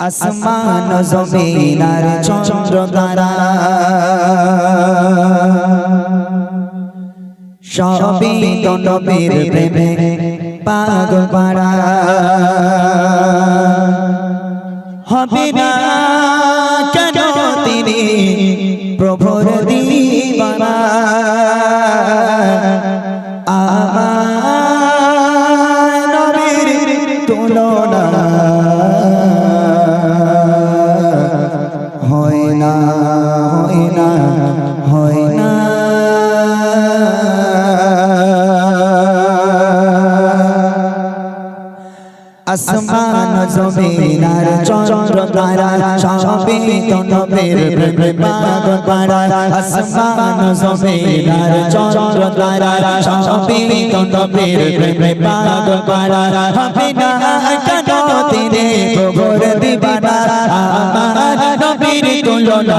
আসমান জমিন আর চন্দ্র তারা সবই তো নবীর প্রেমে পাগল পাড়া। হবে না। আসমান জমিন আর চন্দ্র তারা, সবই তো নবীর প্রেমে পাগল পারা আসমান জমিন আর চন্দ্র তারা, সবই তো নবীর প্রেমে পাগল পারা হবে না কেন তিনি প্রভুর দিবানা, আমার নবীর তুলনা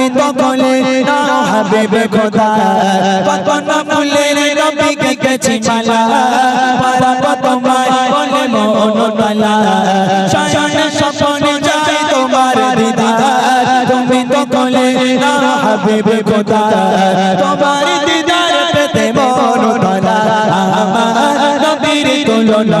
তুমি তো বলে, না হাবিবে খোদা কত না ফুলে নবীকে গেছি পালা পারাব তোমার বলে মনোতলা শয়নে স্বপনে চাই তোমার দিদার তুমি তো না হাবিবে খোদা, তোমার দিদার পেতে মন তলা আমার নবীর তুলনা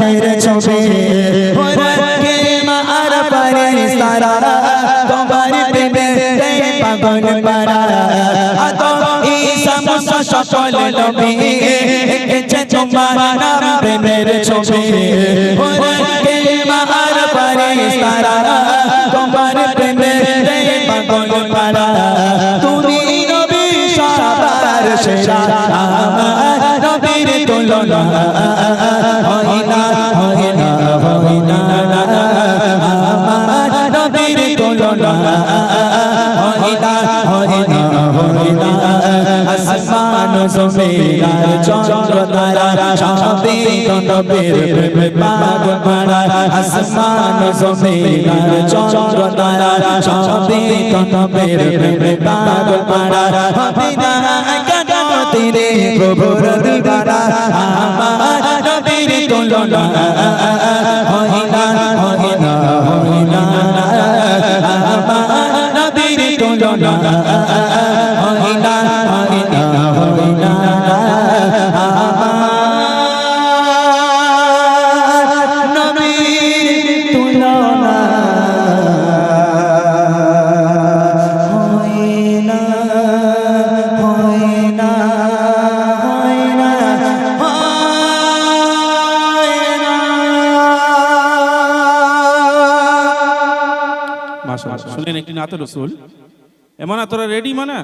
নাম ছবি। কে মা আর সারা। তোমার প্রেমে পাগল পারা সকল নবী এসেছে তোমার নাম প্রেমের ছবি। কে মা আর সারা। তোমার প্রেমে পাগল পারা তুমি নবী সবার সেরা। আমার নবীর তুলনা। আর চন্দ্র তারা কেন প্রভুর দিদারা মাশাআল্লাহ শুনলেন একটি নাতে রসুল। এমন তোরা রেডি মানে?